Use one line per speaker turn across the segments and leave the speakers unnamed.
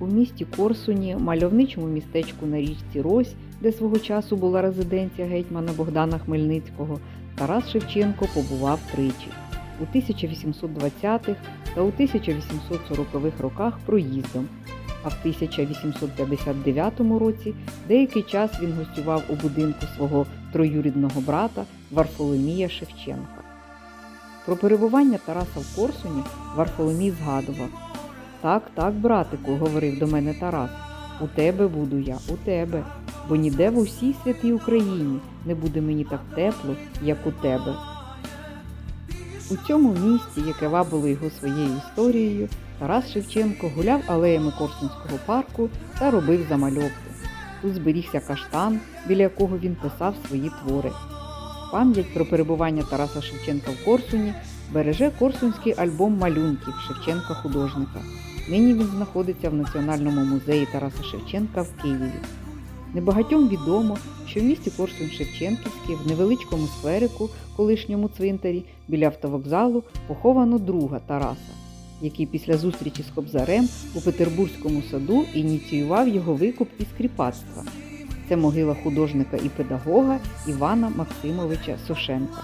У місті Корсуні, мальовничому містечку на річці Рось, де свого часу була резиденція гетьмана Богдана Хмельницького, Тарас Шевченко побував тричі у 1820-х та у 1840-х роках проїздом. А в 1859 році деякий час він гостював у будинку свого троюрідного брата Варфоломія Шевченка. Про перебування Тараса в Корсуні Варфоломій згадував Так, так, братику, говорив до мене Тарас, у тебе буду я, у тебе, бо ніде в усій святій Україні не буде мені так тепло, як у тебе. У цьому місті, яке вабило його своєю історією, Тарас Шевченко гуляв алеями Корсунського парку та робив замальовки. Тут зберігся каштан, біля якого він писав свої твори. Пам'ять про перебування Тараса Шевченка в Корсуні береже Корсунський альбом малюнків Шевченка художника. Нині він знаходиться в Національному музеї Тараса Шевченка в Києві. Небагатьом відомо, що в місті Корсунь Шевченківський в невеличкому скверику, колишньому цвинтарі, біля автовокзалу поховано друга Тараса, який після зустрічі з Кобзарем у Петербурзькому саду ініціював його викуп із кріпацтва. Це могила художника і педагога Івана Максимовича Сошенка.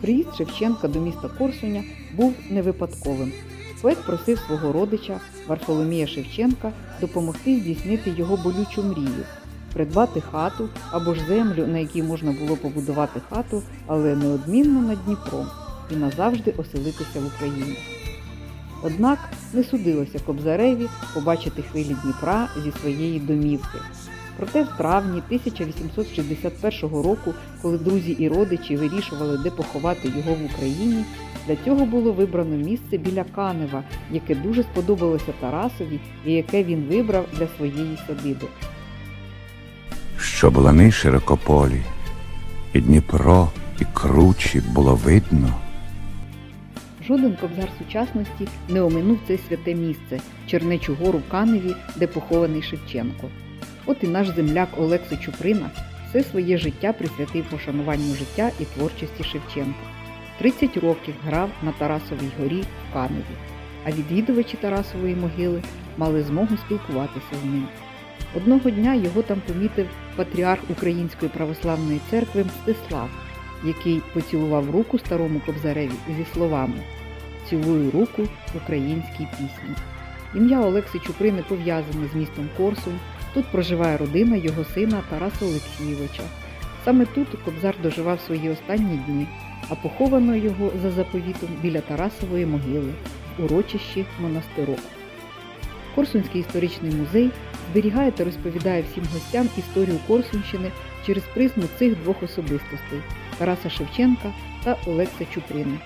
Приїзд Шевченка до міста Корсуня був не випадковим. Просив свого родича Варфоломія Шевченка допомогти здійснити його болючу мрію придбати хату або ж землю, на якій можна було побудувати хату, але неодмінно над Дніпром і назавжди оселитися в Україні. Однак не судилося Кобзареві побачити хвилі Дніпра зі своєї домівки. Проте в травні 1861 року, коли друзі і родичі вирішували, де поховати його в Україні, для цього було вибрано місце біля Канева, яке дуже сподобалося Тарасові і яке він вибрав для своєї садиби.
Щоб лани широкополі, і Дніпро, і кручі було видно.
Жоден кобзар сучасності не оминув це святе місце Чернечу гору в Каневі, де похований Шевченко. От і наш земляк Олекса Чуприна все своє життя присвятив пошануванню життя і творчості Шевченка. 30 років грав на Тарасовій горі в Каневі, а відвідувачі Тарасової могили мали змогу спілкуватися з ним. Одного дня його там помітив патріарх Української православної церкви Мстислав, який поцілував руку старому кобзареві зі словами Цілую руку українській пісні. Ім'я Олекси Чуприни пов'язане з містом Корсунь. Тут проживає родина його сина Тараса Олексійовича. Саме тут Кобзар доживав свої останні дні, а поховано його за заповітом біля Тарасової могили в урочищі монастирок. Корсунський історичний музей зберігає та розповідає всім гостям історію Корсунщини через призму цих двох особистостей Тараса Шевченка та Олекса Чуприни.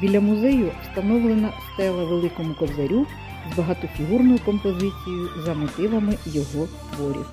Біля музею встановлена стела великому ковзарю з багатофігурною композицією за мотивами його творів.